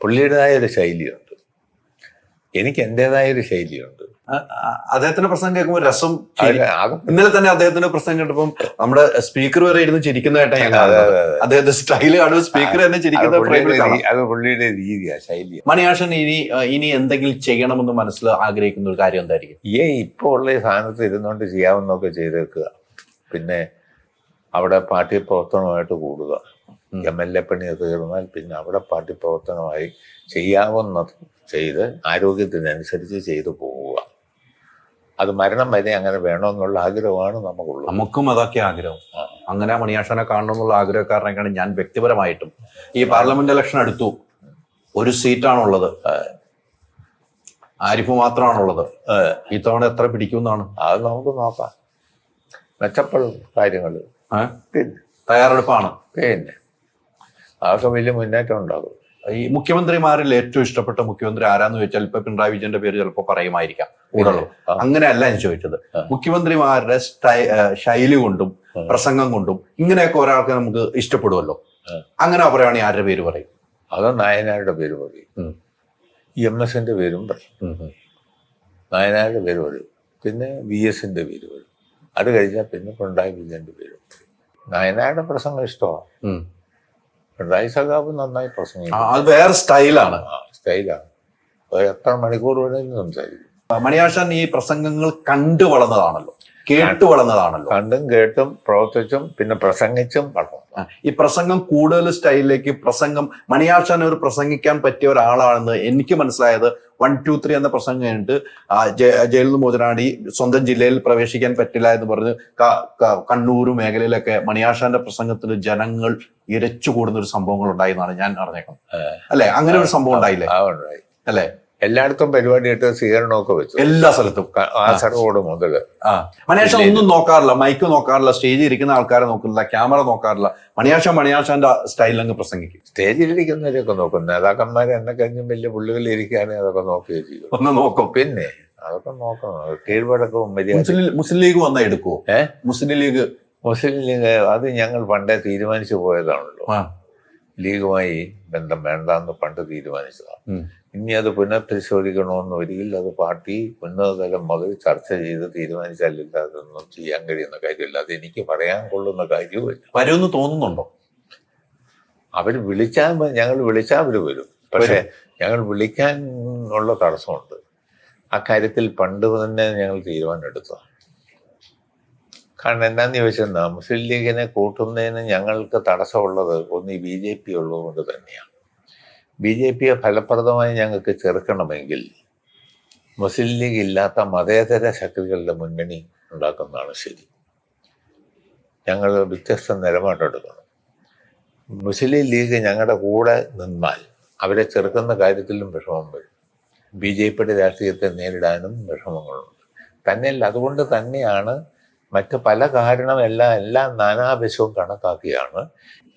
പുള്ളിയുടേതായ ഒരു ശൈലിയുണ്ട്. എനിക്ക് എന്റെതായ ഒരു ശൈലിയുണ്ട് അദ്ദേഹത്തിന്റെ പ്രസംഗം കേൾക്കുമ്പോൾ രസം ഇന്നലെ തന്നെ അദ്ദേഹത്തിന്റെ പ്രസംഗം കേട്ടപ്പോൾ നമ്മുടെ സ്പീക്കർ വരെ ഇരുന്ന് ചിരിക്കുന്നതായിട്ടാണ് ഞാൻ. അദ്ദേഹത്തിന്റെ സ്റ്റൈൽ കാണുമ്പോൾ സ്പീക്കർ തന്നെ ചിരിക്കുന്നത് ചിരിക്കുന്ന പുള്ളിയുടെ ഫ്രെയിമിൽ അത് പുള്ളിയുടെ രീതിയാ ശൈലിയാ. മണിയാഷൻ ഇനി ഇനി എന്തെങ്കിലും ചെയ്യണമെന്ന് മനസ്സിൽ ആഗ്രഹിക്കുന്ന ഒരു കാര്യം എന്തായിരിക്കും? ഏ ഇപ്പോൾ ഉള്ള ഈ സ്ഥാനത്ത് ഇരുന്നുകൊണ്ട് ചെയ്യാവുന്നൊക്കെ ചെയ്തേക്കുക. പിന്നെ അവിടെ പാർട്ടി പ്രവർത്തനമായിട്ട് കൂടുക. എം എൽ എ പണി തീർന്നാൽ പിന്നെ അവിടെ പാർട്ടി പ്രവർത്തനമായി ചെയ്യാവുന്നത് ചെയ്ത് ആരോഗ്യത്തിനനുസരിച്ച് ചെയ്തു പോവുക. അത് മരണം വരെ അങ്ങനെ വേണമെന്നുള്ള ആഗ്രഹമാണ് നമുക്കുള്ളത്. നമുക്കും അതൊക്കെ ആഗ്രഹം. അങ്ങനെ മണിയാഷനെ കാണണം എന്നുള്ള ആഗ്രഹക്കാരനൊക്കെയാണ് ഞാൻ വ്യക്തിപരമായിട്ടും ഈ പാർലമെന്റ് ഇലക്ഷൻ അടുത്തു ഒരു സീറ്റാണുള്ളത്. ആരിഫ് മാത്രമാണുള്ളത്. ഇത്തവണ എത്ര പിടിക്കുമെന്നാണ്? അത് നമുക്ക് നോക്കാം. മെച്ചപ്പെടും കാര്യങ്ങൾ. തയ്യാറെടുപ്പാണ്. പിന്നെ. അതൊക്കെ വലിയ മുന്നേറ്റം ഉണ്ടാകും ഈ മുഖ്യമന്ത്രിമാരിൽ ഏറ്റവും ഇഷ്ടപ്പെട്ട മുഖ്യമന്ത്രി ആരാന്ന് ചോദിച്ചാൽ ഇപ്പൊ പിണറായി വിജയന്റെ പേര് ചിലപ്പോൾ പറയുമായിരിക്കാം. കൂടുതലും. അങ്ങനെയല്ല ഞാൻ ചോദിച്ചത്. മുഖ്യമന്ത്രിമാരുടെ സ്റ്റൈ ശൈലി കൊണ്ടും പ്രസംഗം കൊണ്ടും ഇങ്ങനെയൊക്കെ ഒരാൾക്ക് നമുക്ക് ഇഷ്ടപ്പെടുമല്ലോ. അങ്ങനെ പറയുകയാണെങ്കിൽ ആരുടെ പേര് പറയും? അത് നായനാരുടെ പേര് പറയും. എം എസിന്റെ പേരും പറയും. നായനാരുടെ പേര് പറയും. പിന്നെ വി എസിന്റെ പേര് പറയും. അത് കഴിഞ്ഞാൽ പിന്നെ പിണറായി വിജയന്റെ പേര്. നായനാരുടെ പ്രസംഗം ഇഷ്ടമാണ്. പിണറായി സഖാവ് നന്നായി പ്രസംഗിക്കും. അത് വേറെ സ്റ്റൈലാണ്. സ്റ്റൈലാണ്. എത്ര മണിക്കൂർ വേണമെങ്കിലും സംസാരിക്കും. മണിയാശാൻ ഈ പ്രസംഗങ്ങൾ കണ്ടു വളർന്നതാണല്ലോ. കേട്ടു വളർന്നതാണല്ലോ. കണ്ടും കേട്ടും പ്രവർത്തിച്ചും പിന്നെ പ്രസംഗിച്ചും വളർന്നു. ഈ പ്രസംഗം കൂടുതൽ സ്റ്റൈലിലേക്ക് പ്രസംഗം മണിയാശാൻ ഒരു പ്രസംഗിക്കാൻ പറ്റിയ ഒരാളാണെന്ന് എനിക്ക് മനസ്സിലായത് വൺ ടു ത്രീ എന്ന പ്രസംഗം കഴിഞ്ഞിട്ട് നിന്ന് മോചനാടി സ്വന്തം ജില്ലയിൽ പ്രവേശിക്കാൻ പറ്റില്ല എന്ന് പറഞ്ഞ് കണ്ണൂർ മേഖലയിലൊക്കെ മണിയാഷാന്റെ പ്രസംഗത്തിൽ ജനങ്ങൾ ഇരച്ചു കൂടുന്ന ഒരു സംഭവങ്ങൾ ഉണ്ടായി എന്നാണ് ഞാൻ അറിഞ്ഞേക്കുന്നത് അല്ലെ അങ്ങനെ ഒരു സംഭവം ഉണ്ടായില്ലേ അല്ലേ ഉണ്ടായി അല്ലെ എല്ലായിടത്തും പരിപാടിയിട്ട് സ്വീകരണമൊക്കെ വെച്ചു. എല്ലാ സ്ഥലത്തും. ആ കാസർഗോഡ് മുതൽ ആ. മണിയാഷ ഒന്നും നോക്കാറില്ല. മൈക്ക് നോക്കാറില്ല. സ്റ്റേജിൽ ഇരിക്കുന്ന ആൾക്കാരെ നോക്കുന്നില്ല ക്യാമറ നോക്കാറില്ല. മണിയാഷ മണിയാഷന്റെ സ്റ്റൈലിൽ അങ്ങ് പ്രസംഗിക്കും. സ്റ്റേജിലിരിക്കുന്നവരെയൊക്കെ നോക്കും. നേതാക്കന്മാർ എന്നെ കഴിഞ്ഞും വലിയ പുള്ളികളിൽ ഇരിക്കുകയാണെങ്കിൽ അതൊക്കെ നോക്കുകയും ചെയ്യും. ഒന്ന് നോക്കും. പിന്നെ അതൊക്കെ നോക്കണം. കീഴ്വഴക്കവും മുസ്ലിം ലീഗ് വന്നാൽ എടുക്കുവോ? ഏഹ് മുസ്ലിം ലീഗ്. മുസ്ലിം ലീഗ് അത് ഞങ്ങൾ പണ്ടേ തീരുമാനിച്ചു പോയതാണല്ലോ. ആ, ലീഗുമായി ബന്ധം വേണ്ട എന്ന് പണ്ട് തീരുമാനിച്ചതാണ്. ഇനി അത് പുനഃപരിശോധിക്കണമെന്ന് ഒരിക്കൽ അത് പാർട്ടി ഉന്നതതലം മുതൽ ചർച്ച ചെയ്ത് തീരുമാനിച്ചാലില്ല അതൊന്നും ചെയ്യാൻ കഴിയുന്ന കാര്യമില്ല. അത് എനിക്ക് പറയാൻ കൊള്ളുന്ന കാര്യവുമില്ല. വരുമെന്ന് തോന്നുന്നുണ്ടോ? അവർ വിളിച്ചാൽ ഞങ്ങൾ വിളിച്ചാൽ അവർ വരും. പക്ഷേ ഞങ്ങൾ വിളിക്കാൻ ഉള്ള തടസ്സമുണ്ട്. അക്കാര്യത്തിൽ പണ്ട് തന്നെ ഞങ്ങൾ തീരുമാനം എടുത്തതാണ് കാരണം എന്താണെന്ന് ചോദിച്ചെന്നാ മുസ്ലിം ലീഗിനെ കൂട്ടുന്നതിന് ഞങ്ങൾക്ക് തടസ്സമുള്ളത് ഒന്ന് ഈ ബി ജെ പി ഉള്ളതുകൊണ്ട് തന്നെയാണ്. ബി ജെ പിയെ ഫലപ്രദമായി ഞങ്ങൾക്ക് ചെറുക്കണമെങ്കിൽ മുസ്ലിം ലീഗ് ഇല്ലാത്ത മതേതര ശക്തികളുടെ മുന്നണി ഉണ്ടാക്കുന്നതാണ് ശരി. ഞങ്ങൾ വ്യത്യസ്ത നിലപാടെടുക്കണം. മുസ്ലിം ലീഗ് ഞങ്ങളുടെ കൂടെ നിന്നാൽ അവരെ ചെറുക്കുന്ന കാര്യത്തിലും വിഷമം വരും ബി ജെ പിയുടെ രാഷ്ട്രീയത്തെ നേരിടാനും വിഷമങ്ങളുണ്ട്. തന്നെയല്ല അതുകൊണ്ട് തന്നെയാണ് മറ്റ് പല കാരണം എല്ലാം എല്ലാം നാനാവശവും കണക്കാക്കിയാണ്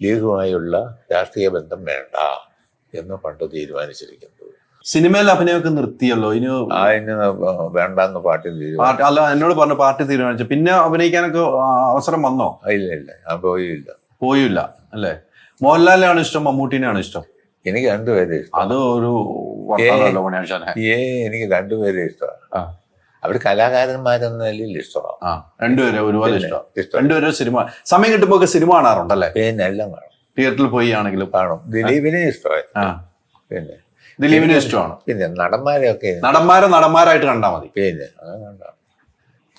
ലീഗുമായുള്ള രാഷ്ട്രീയ ബന്ധം വേണ്ട എന്ന് പണ്ട് തീരുമാനിച്ചിരിക്കുന്നത്. സിനിമയിൽ അഭിനയമൊക്കെ നിർത്തിയല്ലോ? ഇനി അതിന് വേണ്ടെന്ന് പാർട്ടി അല്ല എന്നോട് പറഞ്ഞു പാർട്ടി തീരുമാനിച്ചു. പിന്നെ അഭിനയിക്കാനൊക്കെ അവസരം വന്നോ? ഇല്ല ഇല്ല. പോയില്ല. പോയില്ല അല്ലേ? മോഹൻലാലിനാണ് ഇഷ്ടം മമ്മൂട്ടിനെയാണ് ഇഷ്ടം? എനിക്ക് രണ്ടുപേരെ ഇഷ്ടം. അത് ഒരു എനിക്ക് രണ്ടുപേരെ ഇഷ്ടമാണ്. അവർ കലാകാരന്മാരെന്ന നിലയിൽ ഇഷ്ടമാണ് ആ രണ്ടുപേരെ ഒരുപാട് ഇഷ്ടം. രണ്ടുപേരും സിനിമ സമയം കിട്ടുമ്പോ ഒക്കെ സിനിമ കാണാറുണ്ടല്ലേ പിന്നെ എല്ലാം കാണും. തിയേറ്ററിൽ പോയി ആണെങ്കിലും കാണും. ദിലീപിനെ ഇഷ്ടമായി. പിന്നെ. ദിലീപിനെ ഇഷ്ടമാണ്. പിന്നെ നടന്മാരെയൊക്കെ നടന്മാരെ നടന്മാരായിട്ട് കണ്ടാൽ മതി. പിന്നെ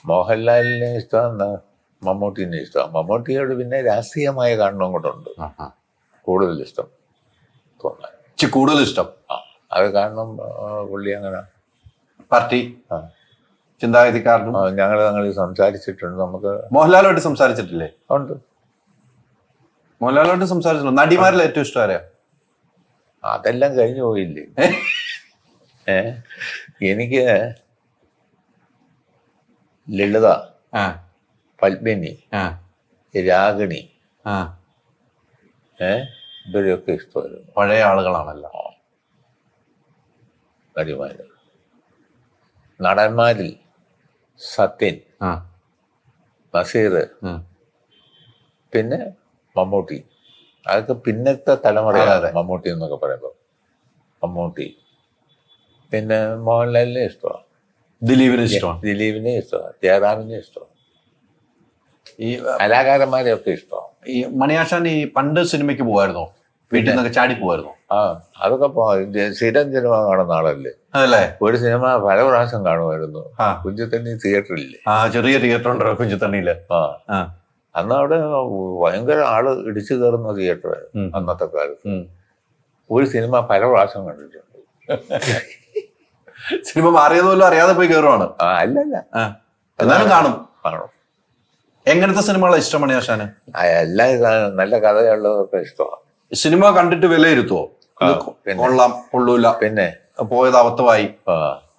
മോഹൻലാലിനെ ഇഷ്ടമാണ് മമ്മൂട്ടിനെ ഇഷ്ടമാണ്. മമ്മൂട്ടിയോട് പിന്നെ രാഷ്ട്രീയമായ കാണണം കൊണ്ടുണ്ട് ഉണ്ട്. കൂടുതൽ ഇഷ്ടം തോന്നാൻ. കൂടുതൽ ഇഷ്ടം. ആ അത് കാരണം ആ, പുള്ളി അങ്ങനെ പാർട്ടി. ആ. ചിന്താഗതിക്കാരനും ഞങ്ങൾ ഞങ്ങൾ സംസാരിച്ചിട്ടുണ്ട്. നമുക്ക് മോഹൻലാലുമായിട്ട് സംസാരിച്ചിട്ടില്ലേ? ഉണ്ട്. മോഹൻലാലുമായിട്ട് സംസാരിച്ചിട്ടുണ്ട്? നടിമാരിൽ ഏറ്റവും ഇഷ്ടം ആരെയാ അതെല്ലാം കഴിഞ്ഞു പോയില്ലേ? എനിക്ക് ലളിത പത്മിനി രാഗിണി ഇവരെയൊക്കെ ഇഷ്ടമായിരുന്നു. പഴയ ആളുകളാണല്ലോ. നടിമാര്. നടന്മാരിൽ സത്യൻ. നസീർ. പിന്നെ മമ്മൂട്ടി. അതൊക്കെ പിന്നത്തെ തലമുറയാണ്. മമ്മൂട്ടി എന്നൊക്കെ പറയുമ്പോൾ. മമ്മൂട്ടി. പിന്നെ മോഹൻലാലിനെ ഇഷ്ടമാണ്. ദിലീപിനെ ഇഷ്ടമാണ്. ദിലീപിനെ ഇഷ്ടമാണ്. ജയറാമിനെ ഇഷ്ടമാണ്. ഈ കലാകാരന്മാരെയൊക്കെ ഇഷ്ടമാണ്. ഈ മണിയാശാൻ ഈ പണ്ട് സിനിമയ്ക്ക് പോവായിരുന്നോ? വീട്ടിൽ നിന്നൊക്കെ ചാടി പോവായിരുന്നോ? ആ അതൊക്കെ സ്ഥിരം സിനിമ കാണുന്ന ആളല്ലേ? അതല്ലേ? ഒരു സിനിമ പല പ്രാവശ്യം കാണുമായിരുന്നു. കുഞ്ചുത്തണ്ണി തിയേറ്ററില്ലേ? ആ ചെറിയ തിയേറ്റർ ഉണ്ടോ കുഞ്ചുത്തണ്ണിയിൽ ആ. അന്ന് അവിടെ ഭയങ്കര ആൾ ഇടിച്ചു കയറുന്ന തിയേറ്റർ. അന്നത്തെ കാലത്ത്. ഒരു സിനിമ പല പ്രാവശ്യം കണ്ടിട്ടുണ്ട്. സിനിമ മാറിയത് പോലും അറിയാതെ പോയി കയറുവാണ്. അല്ലല്ല. എന്നാലും കാണും. കാണും. എങ്ങനത്തെ സിനിമകളാണ് ഇഷ്ടമാണ് ഞാൻ എല്ലാ നല്ല കഥയുള്ളതൊക്കെ ഇഷ്ടമാണ്. സിനിമ കണ്ടിട്ട് പിന്നെ. കൊള്ളാം കൊള്ളൂല. പിന്നെ? പോയത് അബദ്ധമായി.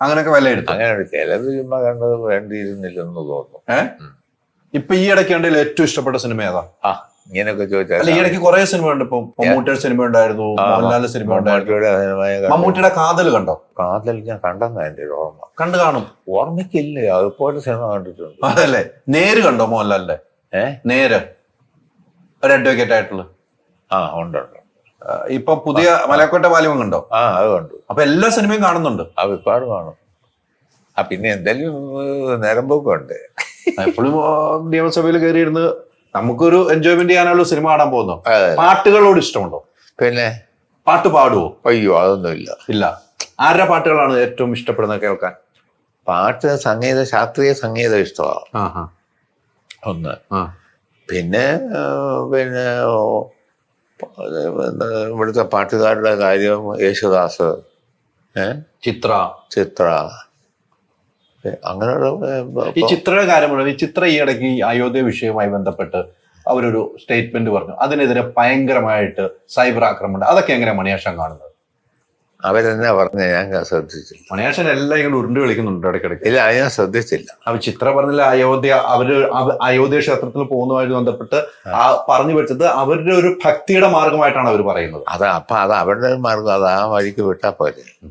അങ്ങനെയൊക്കെ വില എടുത്തു. അങ്ങനെ ചിലത് സിനിമ കണ്ടത് വേണ്ടിയിരുന്നില്ലെന്ന് തോന്നുന്നു. ഇപ്പൊ ഈ ഇടയ്ക്ക് ഉണ്ടെങ്കിൽ ഏറ്റവും ഇഷ്ടപ്പെട്ട സിനിമ ഏതാ? ആ ഇങ്ങനെയൊക്കെ ചോദിച്ചാൽ ഈ ഇടയ്ക്ക് കുറെ സിനിമ ഉണ്ട് ഇപ്പൊ മമ്മൂട്ടിയുടെ സിനിമ ഉണ്ടായിരുന്നു മോഹൻലാലിന്റെ സിനിമ ഉണ്ടായിരുന്നു. മമ്മൂട്ടിയുടെ കാതൽ കണ്ടോ? കാതൽ ഞാൻ കണ്ടെന്നാ എന്റെ ഒരു ഓർമ്മ. കണ്ടു കാണും. ഓർമ്മയ്ക്കില്ലേ? അതുപോലെ സിനിമ കണ്ടിട്ടുണ്ട്. അതല്ലേ? നേര് കണ്ടോ മോഹൻലാലിന്റെ? ഏഹ് നേര്. ഒരു അഡ്വക്കേറ്റ് ആയിട്ടുള്ള. ആ ഉണ്ട്. ഇപ്പൊ പുതിയ മലക്കോട്ട ബാല്യം കണ്ടോ ആ അത് കണ്ടു. അപ്പൊ എല്ലാ സിനിമയും കാണുന്നുണ്ട്. ആ ഒരുപാട് കാണും. ആ പിന്നെ എന്തായാലും നേരം പോക്കുണ്ട്. എപ്പോഴും നിയമസഭയിൽ കയറിയിരുന്ന് നമുക്കൊരു എൻജോയ്മെന്റ് ചെയ്യാനുള്ള സിനിമ കാണാൻ പോകുന്നു. പാട്ടുകളോട് ഇഷ്ടമുണ്ടോ? പിന്നെ? പാട്ട് പാടുവോ? അയ്യോ അതൊന്നും ഇല്ല. ഇല്ല. ആരുടെ പാട്ടുകളാണ് ഏറ്റവും ഇഷ്ടപ്പെടുന്നത് കേൾക്കാൻ? പാട്ട് സംഗീത ശാസ്ത്രീയ സംഗീതം ഇഷ്ടമാണ്. ഒന്ന്. പിന്നെ പിന്നെ ഇവിടുത്തെ പാട്ടുകാരുടെ കാര്യം യേശുദാസ്. ചിത്ര. ചിത്ര. അങ്ങനെയുള്ള ഈ ചിത്രയുടെ കാര്യമാണ്. ഈ ചിത്ര ഈ ഇടയ്ക്ക് ഈ അയോധ്യ വിഷയവുമായി ബന്ധപ്പെട്ട് അവരൊരു സ്റ്റേറ്റ്മെന്റ് പറഞ്ഞു. അതിനെതിരെ ഭയങ്കരമായിട്ട് സൈബർ ആക്രമണം അതൊക്കെ എങ്ങനെ മണിയാഷം കാണുന്നത്? അവരെന്നാ പറഞ്ഞ? ഞാൻ ശ്രദ്ധിച്ചില്ല. മണിയാശൻ എല്ലാം ഇങ്ങനെ ഉരുണ്ട് കളിക്കുന്നുണ്ട് ഇടയ്ക്കിടയ്ക്ക്. ഇല്ല അത് ഞാൻ ശ്രദ്ധിച്ചില്ല. അവ ചിത്ര പറഞ്ഞില്ല അയോധ്യ അവർ അവ- അയോധ്യ ക്ഷേത്രത്തിൽ പോകുന്നതുമായി ബന്ധപ്പെട്ട് ആ. പറഞ്ഞു വെച്ചത് അവരുടെ ഒരു ഭക്തിയുടെ മാർഗമായിട്ടാണ് അവർ പറയുന്നത്. അത് അപ്പൊ അത് അവരുടെ ഒരു മാർഗം അത് ആ വഴിക്ക് വിട്ടാ പോലെ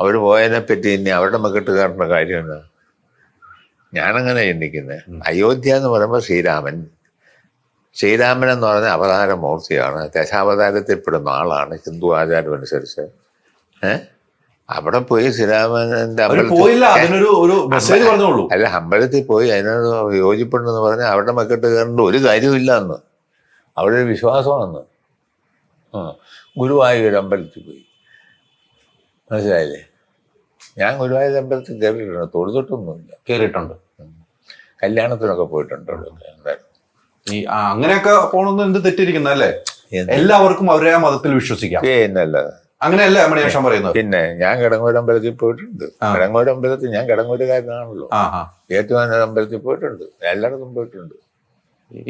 അവർ പോയതിനെ പറ്റി ഇനി അവരുടെ മക്കിട്ട് കയറേണ്ട കാര്യമുണ്ട് ഞാനങ്ങനെ ചിന്തിക്കുന്നത് അയോധ്യ എന്ന് പറയുമ്പോൾ ശ്രീരാമൻ. ശ്രീരാമൻ എന്ന് പറഞ്ഞ അവതാര മൂർത്തിയാണ്. ദശാവതാരത്തിൽപ്പെടുന്ന ആളാണ് ഹിന്ദു ആചാരം അനുസരിച്ച് അവിടെ പോയി ശ്രീരാമന്റെ അമ്പലത്തിൽ അല്ല അമ്പലത്തിൽ പോയി അതിനോട് യോജിപ്പുണ്ടെന്ന് പറഞ്ഞാൽ അവിടെ മക്കട്ട് കയറേണ്ട ഒരു കാര്യമില്ല എന്ന് അവിടെ ഒരു വിശ്വാസമാണ് ഗുരുവായൂർ അമ്പലത്തിൽ പോയി. മനസ്സിലായില്ലേ? ഞാൻ ഗുരുവായൂർ അമ്പലത്തിൽ കയറിയിട്ടുണ്ട് തൊഴുതൊട്ടൊന്നുമില്ല. കയറിയിട്ടുണ്ട്. കല്യാണത്തിനൊക്കെ പോയിട്ടുണ്ട് എന്തായാലും. ഈ അങ്ങനെയൊക്കെ പോണെന്ന് എന്ത് തെറ്റിരിക്കുന്ന അല്ലേ എല്ലാവർക്കും അവരെ ആ മതത്തിൽ വിശ്വസിക്കാം. പിന്നല്ല അങ്ങനെയല്ലേ ഞാൻ പറയുന്നത്? പിന്നെ ഞാൻ കിടങ്ങൂർ അമ്പലത്തിൽ പോയിട്ടുണ്ട്. ആ. അമ്പലത്തിൽ ഞാൻ കിടങ്ങൂരുകാരനാണല്ലോ ഏറ്റുമാനൂർ അമ്പലത്തിൽ പോയിട്ടുണ്ട്. എല്ലായിടത്തും പോയിട്ടുണ്ട്.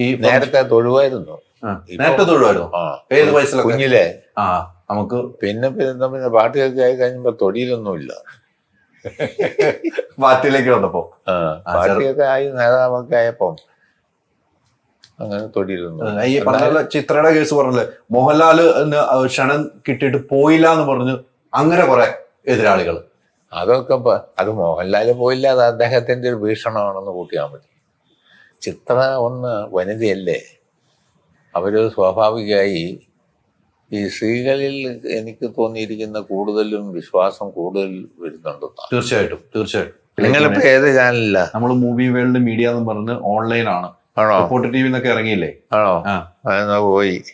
ഈ നേരത്തെ തൊഴുവായിരുന്നു. നേരത്തെ തൊഴുവായിരുന്നു? ഏത് വയസ്സിലൊക്കെ? കുഞ്ഞിലെ. ആ നമുക്ക് പിന്നെ പിന്നെ പിന്നെ പാട്ട് ആയി കഴിഞ്ഞപ്പോ തൊടിയിലൊന്നുമില്ല. പാർട്ടിയിലേക്ക് വന്നപ്പോ. പാർട്ടിയൊക്കെ ആയി നേതാവൊക്കെ ആയപ്പം അങ്ങനെ തൊടിയിരുന്നു ഈ പറഞ്ഞ ചിത്രയുടെ കേസ് പറഞ്ഞല്ലേ? മോഹൻലാൽ ക്ഷണം കിട്ടിയിട്ട് പോയില്ല എന്ന് പറഞ്ഞു അങ്ങനെ കുറെ എതിരാളികൾ അതൊക്കെ അത് മോഹൻലാൽ പോയില്ല അത് അദ്ദേഹത്തിന്റെ ഒരു ഭീഷണമാണെന്ന് കൂട്ടിയാൽ മതി. ചിത്ര ഒന്ന് വനിതയല്ലേ? അവർ സ്വാഭാവികമായി ഈ സ്ത്രീകളിൽ എനിക്ക് തോന്നിയിരിക്കുന്ന കൂടുതലും വിശ്വാസം കൂടുതൽ വരുന്നുണ്ട്. തീർച്ചയായിട്ടും തീർച്ചയായിട്ടും. നിങ്ങളിപ്പോ ഏത് ചാനലില്ല നമ്മൾ മൂവി വേൾഡ് മീഡിയ എന്ന് പറഞ്ഞ് ഓൺലൈൻ ആണ്? റിപ്പോർട്ട് ടി വി എന്നൊക്കെ ഇറങ്ങിയില്ലേ? ആണോ? അതെന്നാ പോയി?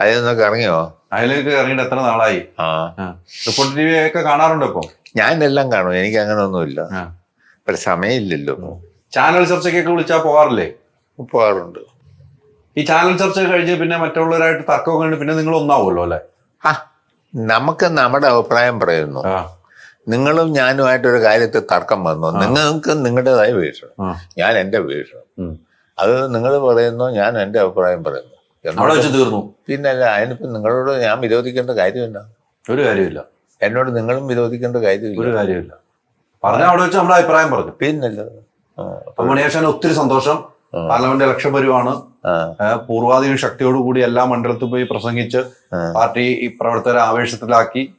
അതിനൊക്കെ ഇറങ്ങിയോ? അതിലേക്ക് ഇറങ്ങിയിട്ട് എത്ര നാളായി? റിപ്പോർട്ട് ടി വി ഒക്കെ കാണാറുണ്ട് ഇപ്പൊ? ഞാൻ എല്ലാം കാണും. എനിക്ക് അങ്ങനെ ഒന്നുമില്ല. പക്ഷെ സമയമില്ലല്ലോ. ചാനൽ ചർച്ചയ്ക്കൊക്കെ വിളിച്ചാൽ പോവാറില്ലേ പോകാറുണ്ട്. ഈ ചാനൽ ചർച്ച കഴിഞ്ഞ് പിന്നെ മറ്റുള്ളവരായിട്ട് തർക്കമൊക്കെ കഴിഞ്ഞ് പിന്നെ നിങ്ങൾ ഒന്നാവുമല്ലോ അല്ലെ? നമുക്ക് നമ്മുടെ അഭിപ്രായം പറയുന്നു. നിങ്ങളും ഞാനുമായിട്ടൊരു കാര്യത്തിൽ തർക്കം വന്നു. നിങ്ങൾക്ക് നിങ്ങളുടേതായ വീഴ്ച ഞാൻ എന്റെ വീക്ഷണം ഉം. അത് നിങ്ങൾ പറയുന്നു ഞാൻ എന്റെ അഭിപ്രായം പറയുന്നു. അവിടെ വെച്ച് തീർന്നു. പിന്നല്ല അതിനിപ്പം നിങ്ങളോട് ഞാൻ വിരോധിക്കേണ്ട കാര്യമില്ല. ഒരു കാര്യമില്ല. എന്നോട് നിങ്ങളും വിരോധിക്കേണ്ട കാര്യമില്ല. ഒരു കാര്യമില്ല. പറഞ്ഞ അവിടെ വെച്ച് നമ്മുടെ അഭിപ്രായം പറഞ്ഞു. പിന്നല്ല. അപ്പൊ മണിയാശാൻ ഒത്തിരി സന്തോഷം. പാർലമെന്റ് ഇലക്ഷൻ വരുവാണ്. പൂർവാധിക ശക്തിയോട് കൂടി ശക്തിയോടുകൂടി എല്ലാ മണ്ഡലത്തിൽ പോയി പ്രസംഗിച്ച് പാർട്ടി ഈ പ്രവർത്തകരെ ആവേശത്തിലാക്കി.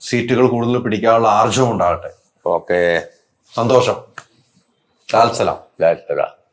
സീറ്റുകൾ കൂടുതൽ പിടിക്കാനുള്ള ആർജവം ഉണ്ടാകട്ടെ ഓക്കെ. സന്തോഷം. ലാൽസലാം ലാൽസലാം സലാം.